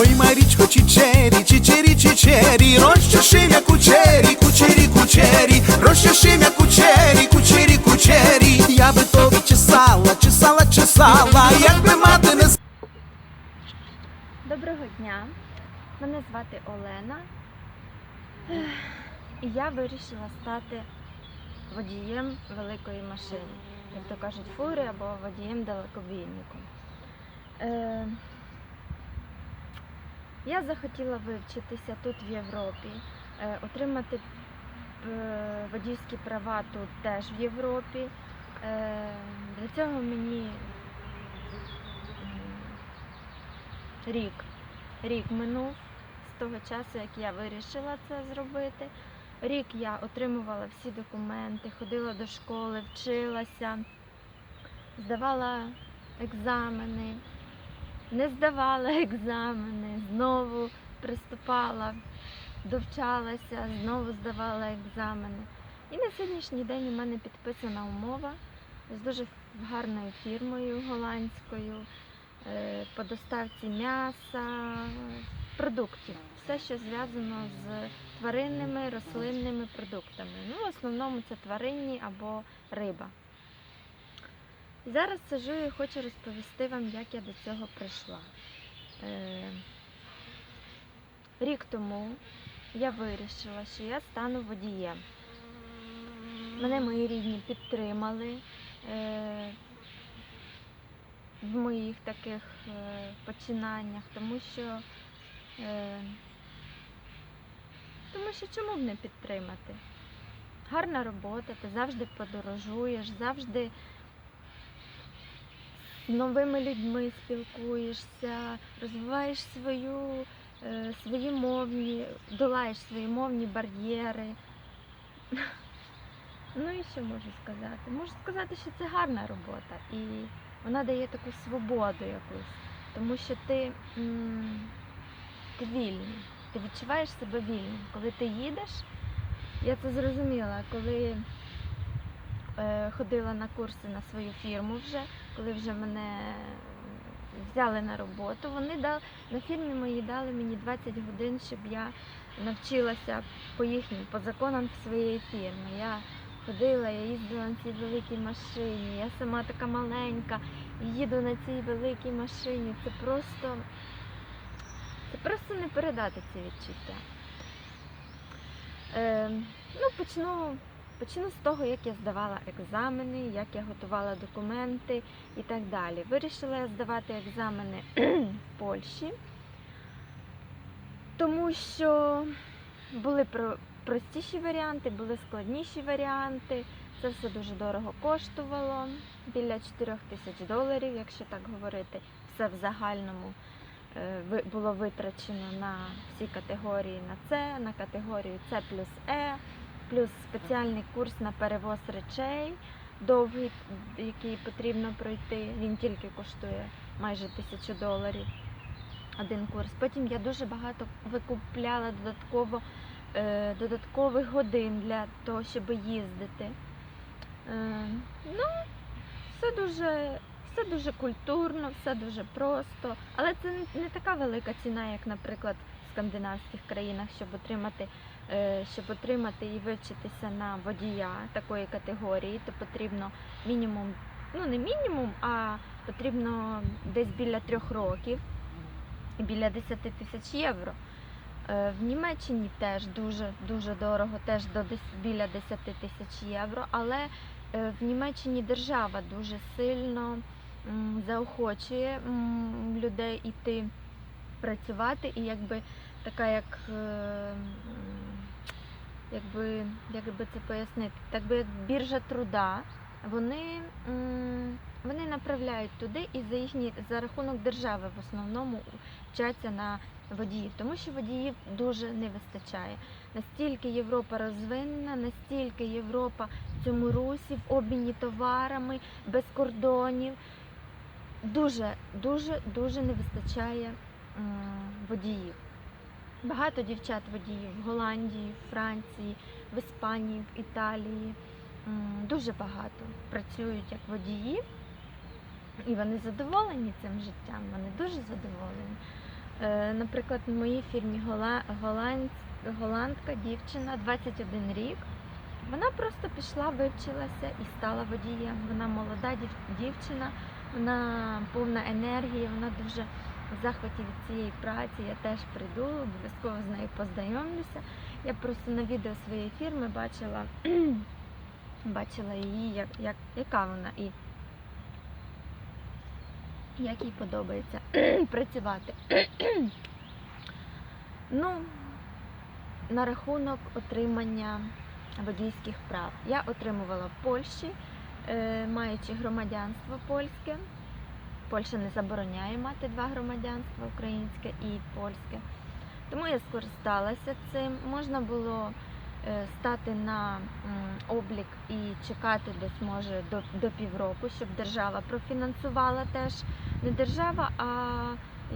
Ой, Марічко, чичері, чичері, чичері, розчешимя кучері, кучері, кучері, розчешимя кучері, кучері, кучері. Я би тобі чесала, чесала, чесала, якби мати не Доброго дня! Мене звати Олена. І я вирішила стати водієм великої машини, як то кажуть, фури або водієм далекобійником. Я захотіла вивчитися тут в Європі, е, отримати е, водійські права тут теж в Європі. Е, для цього мені рік. Рік минув з того часу, як я вирішила це зробити. Рік я отримувала всі документи, ходила до школи, вчилася, здавала екзамени, не здавала екзамени, знову приступала, довчалася, знову здавала екзамени. І на сьогоднішній день у мене підписана умова з дуже гарною фірмою голландською е, по доставці м'яса, продуктів. Все, що зв'язано з тваринними, рослинними продуктами. Ну, в основному це тваринні або риба. Зараз сижу і хочу розповісти вам, як я до цього прийшла. Е, рік тому я вирішила, що я стану водієм. Мене мої рідні підтримали. Е, в моїх таких е, починаннях, тому що, тому що чому б не підтримати? Гарна робота, ти завжди подорожуєш, завжди новими людьми спілкуєшся, розвиваєш свою, е, свої мовні, долаєш свої мовні бар'єри. Ну і що можу сказати? Можу сказати, що це гарна робота і вона дає таку свободу якусь, тому що ти, ти вільний, ти відчуваєш себе вільним. Коли ти їдеш, я це зрозуміла, коли е, ходила на курси на свою фірму вже, коли вже мене взяли на роботу, вони дали, на фірмі моїй дали мені 20 годин, щоб я навчилася по їхнім, по законам своєї фірми. Я ходила, я їздила на цій великій машині, я сама така маленька, їду на цій великій машині. Це просто, це просто не передати ці відчуття. Е, ну, почну, почну з того, як я здавала екзамени, як я готувала документи і так далі. Вирішила я здавати екзамени в Польщі, тому що були про простіші варіанти, були складніші варіанти. Це все дуже дорого коштувало, біля 4 тисяч доларів, якщо так говорити. Все в загальному е, було витрачено на всі категорії на С, на категорію С плюс Е, плюс спеціальний курс на перевоз речей, довгий, який потрібно пройти. Він тільки коштує майже тисячу доларів. Один курс. Потім я дуже багато викупляла додатково е, додаткових годин для того, щоб їздити. Е, ну, все дуже, все дуже культурно, все дуже просто. Але це не- така велика ціна, як, наприклад, в скандинавських країнах, щоб отримати, щоб отримати і вивчитися на водія такої категорії, то потрібно мінімум, ну не мінімум, а потрібно десь біля трьох років біля 10 тисяч євро. Е, В Німеччині теж дуже дуже дорого, теж до біля 10 тисяч євро. Але е, в Німеччині держава дуже сильно заохочує людей іти працювати, і якби така, як м, якби, це пояснити, так би як біржа труда, вони, вони направляють туди і за їхні за рахунок держави в основному вчаться на водіїв, тому що водіїв дуже не вистачає. Настільки Європа розвинена, настільки Європа цьому русі, в обміні товарами, без кордонів. Дуже, дуже, дуже не вистачає водіїв. Багато дівчат водіїв в Голландії, в Франції, в Іспанії, в Італії. Дуже багато працюють як водії, і вони задоволені цим життям, вони дуже задоволені. Е, Наприклад, в моїй фірмі. Голландка дівчина 21 рік. Вона просто пішла, вивчилася і стала водієм. Вона молода дівчина, вона повна енергії, вона дуже захваті від цієї праці. Я теж прийду, обов'язково з нею познайомлюся. Я просто на відео своєї фірми бачила, бачила її, як, як, яка вона і як їй подобається працювати. ну, на рахунок отримання водійських прав. Я отримувала в Польщі, е, маючи громадянство польське. Польща не забороняє мати два громадянства українське і польське. Тому я скористалася цим. Можна було е, стати на облік і чекати десь може до, до півроку, щоб держава профінансувала теж не держава, а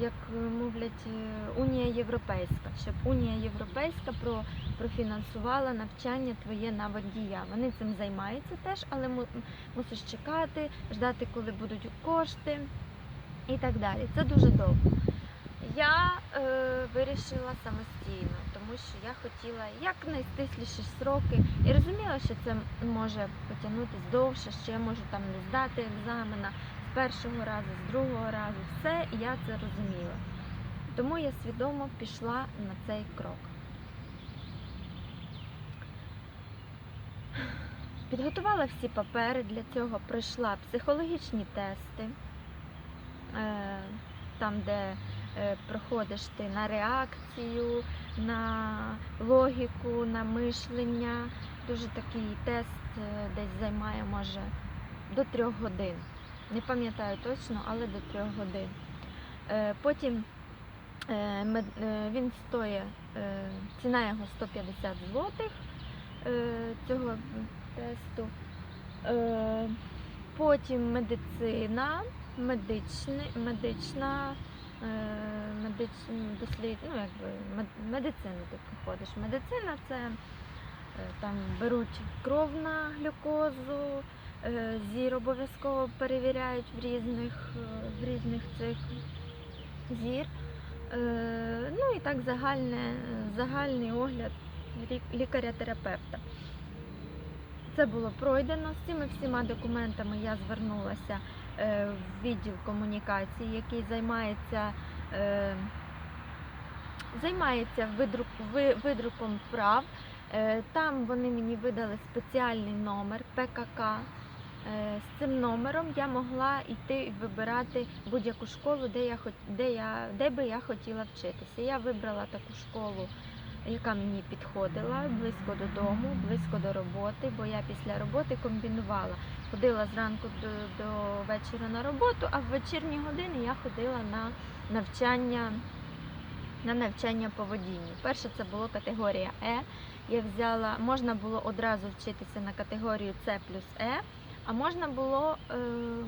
як мовлять е, Унія Європейська, щоб Унія Європейська про, профінансувала навчання твоє на водія. Вони цим займаються теж, але мусиш чекати, ждати, коли будуть кошти і так далі. Це дуже довго. Я е, вирішила самостійно, тому що я хотіла якнайстисліші сроки і розуміла, що це може потягнутися довше, що я можу там не здати екзамена з першого разу, з другого разу. Все, я це розуміла. Тому я свідомо пішла на цей крок. Підготувала всі папери для цього, пройшла психологічні тести, е, там, де е, проходиш ти на реакцію, на логіку, на мишлення. Дуже такий тест е, десь займає, може, до трьох годин. Не пам'ятаю точно, але до трьох годин. Потім він стоїть, ціна його 150 злотих цього тесту. Е, Потім медицина, медичний, медична, е, медичний дослід, ну якби мед- медицину ти проходиш. Медицина це е, там беруть кров на глюкозу, зір обов'язково перевіряють в різних, в різних цих зір. Ну і так загальне, загальний огляд лікаря-терапевта. Це було пройдено. З цими всіма документами я звернулася е, в відділ комунікації, який займається, е, займається видрук, видруком прав. Е, Там вони мені видали спеціальний номер ПКК. З цим номером я могла йти і вибирати будь-яку школу, де я де я де би я хотіла вчитися. Я вибрала таку школу, яка мені підходила близько додому, близько до роботи, бо я після роботи комбінувала. Ходила зранку до, до вечора на роботу, а в вечірні години я ходила на навчання на навчання по водінню. Перше це було категорія Е. Я взяла, можна було одразу вчитися на категорію С плюс Е, а можна було, е,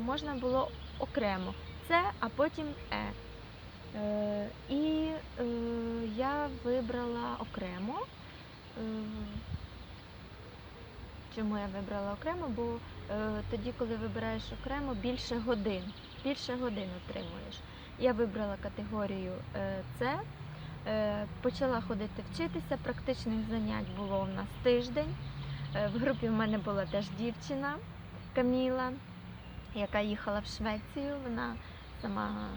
можна було окремо С, а потім Е. Е, і е, я вибрала окремо. Е, чому я вибрала окремо? Бо тоді, коли вибираєш окремо, більше годин. Більше годин отримуєш. Я вибрала категорію С. Почала ходити вчитися. Практичних занять було у нас тиждень. В групі в мене була теж дівчина Каміла, яка їхала в Швецію. Вона сама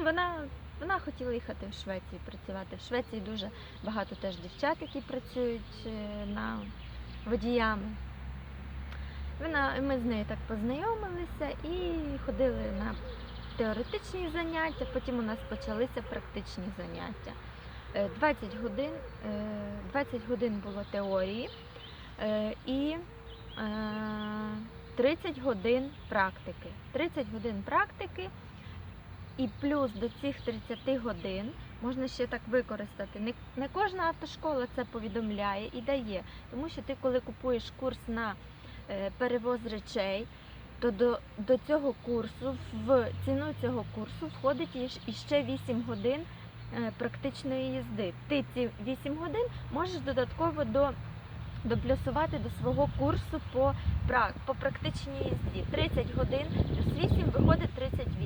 вона, вона хотіла їхати в Швецію, працювати. В Швеції дуже багато теж дівчат, які працюють е, на водіями. Вона, ми з нею так познайомилися і ходили на теоретичні заняття, потім у нас почалися практичні заняття. Е, 20 годин, е, 20 годин було теорії е, і е, 30 годин практики. 30 годин практики і плюс до цих 30 годин можна ще так використати. Не, не кожна автошкола це повідомляє і дає, тому що ти, коли купуєш курс на е, перевоз речей, то до, до цього курсу, в ціну цього курсу входить іще 8 годин е, практичної їзди. Ти ці 8 годин можеш додатково до доплюсувати до свого курсу по, по практичній їзді. 30 годин плюс 8 виходить 38.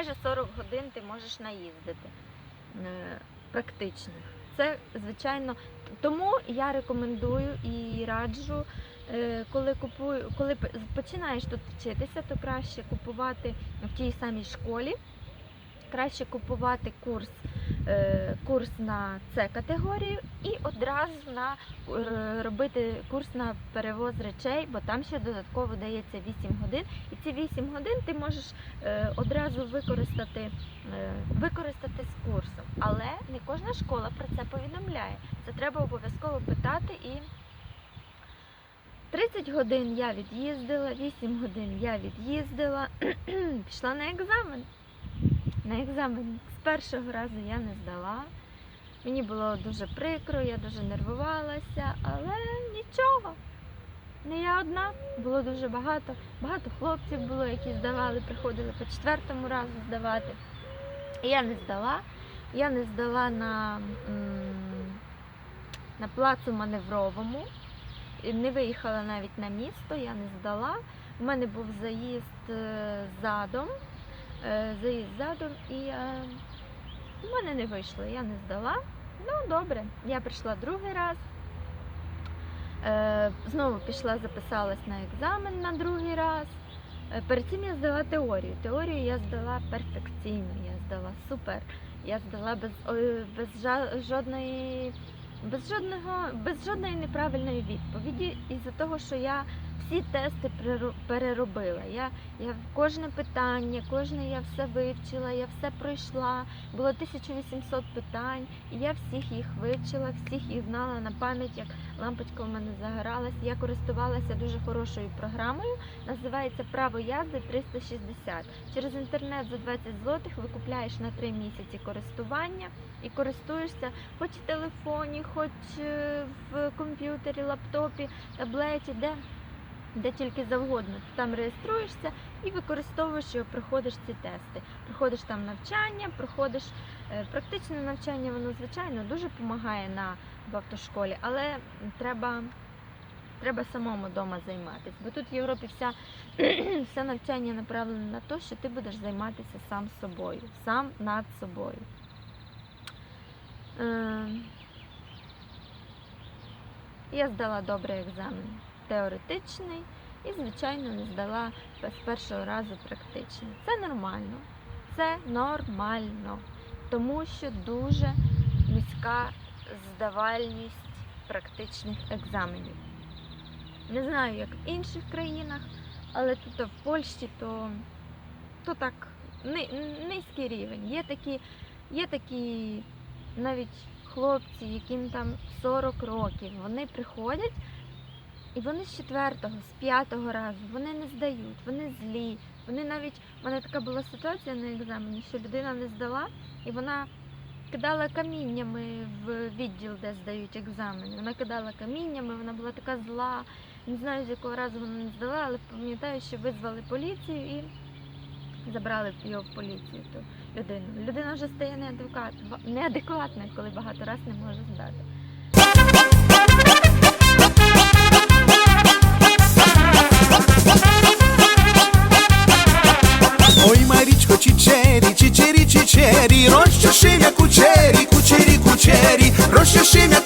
Майже 40 годин ти можеш наїздити практично, практичних. Це, звичайно, тому я рекомендую і раджу, е, коли купую, коли починаєш тут вчитися, то краще купувати в тій самій школі. Краще купувати курс, е, курс на С категорію і одразу на е, робити курс на перевоз речей, бо там ще додатково дається 8 годин. І ці 8 годин ти можеш е, одразу використати, е, використати з курсом. Але не кожна школа про це повідомляє. Це треба обов'язково питати і 30 годин я від'їздила, 8 годин я від'їздила, пішла на екзамен. На екзамен з першого разу я не здала. Мені було дуже прикро, я дуже нервувалася, але нічого. Не я одна, було дуже багато. Багато хлопців було, які здавали, приходили по четвертому разу здавати. Я не здала. Я не здала на, на плацу маневровому. Не виїхала навіть на місто, я не здала. У мене був заїзд е, задом. Е, Заїзд задом і е, у мене не вийшло, я не здала. Ну, добре, я прийшла другий раз. Е, Знову пішла, записалась на екзамен на другий раз. Перед цим я здала теорію. Теорію я здала перфекційно, я здала супер. Я здала без, без жодної, без жодного, без жодної неправильної відповіді, із-за того, що я всі тести переробила. Я, я кожне питання, кожне я все вивчила, я все пройшла. Було 1800 питань, і я всіх їх вивчила, всіх їх знала на пам'ять, як лампочка у мене загоралась. Я користувалася дуже хорошою програмою. Називається Право язди 360. Через інтернет за 20 злотих ви купляєш на 3 місяці користування і користуєшся хоч в телефоні, хоч е, в комп'ютері, лаптопі, таблеті, де, де тільки завгодно. Ти там реєструєшся і використовуєш його, проходиш ці тести. Проходиш там навчання, проходиш е, практичне навчання, воно звичайно дуже допомагає на в автошколі, але треба. Треба самому вдома займатися. Бо тут в Європі вся, все навчання направлене на те, що ти будеш займатися сам собою, сам над собою. Е, Я здала добрий екзамен теоретичний і, звичайно, не здала з першого разу практичний. Це нормально. Це нормально, тому що дуже низька здавальність практичних екзаменів. Не знаю, як в інших країнах, але тут в Польщі то, то так низький рівень. Є такі, є такі навіть хлопці, яким там 40 років, вони приходять і вони з четвертого, з п'ятого разу, вони не здають, вони злі. Вони навіть, у мене така була ситуація на екзамені, що людина не здала, і вона кидала каміннями в відділ, де здають екзамени. Вона кидала каміннями, вона була така зла. Не знаю, з якого разу вона не здала, але пам'ятаю, що визвали поліцію і забрали його в поліцію ту людину. Людина вже стає неадекват- неадекватною, коли багато разів не може здати. кучері, розчешив я кучері, кучері, кучері, розчешив я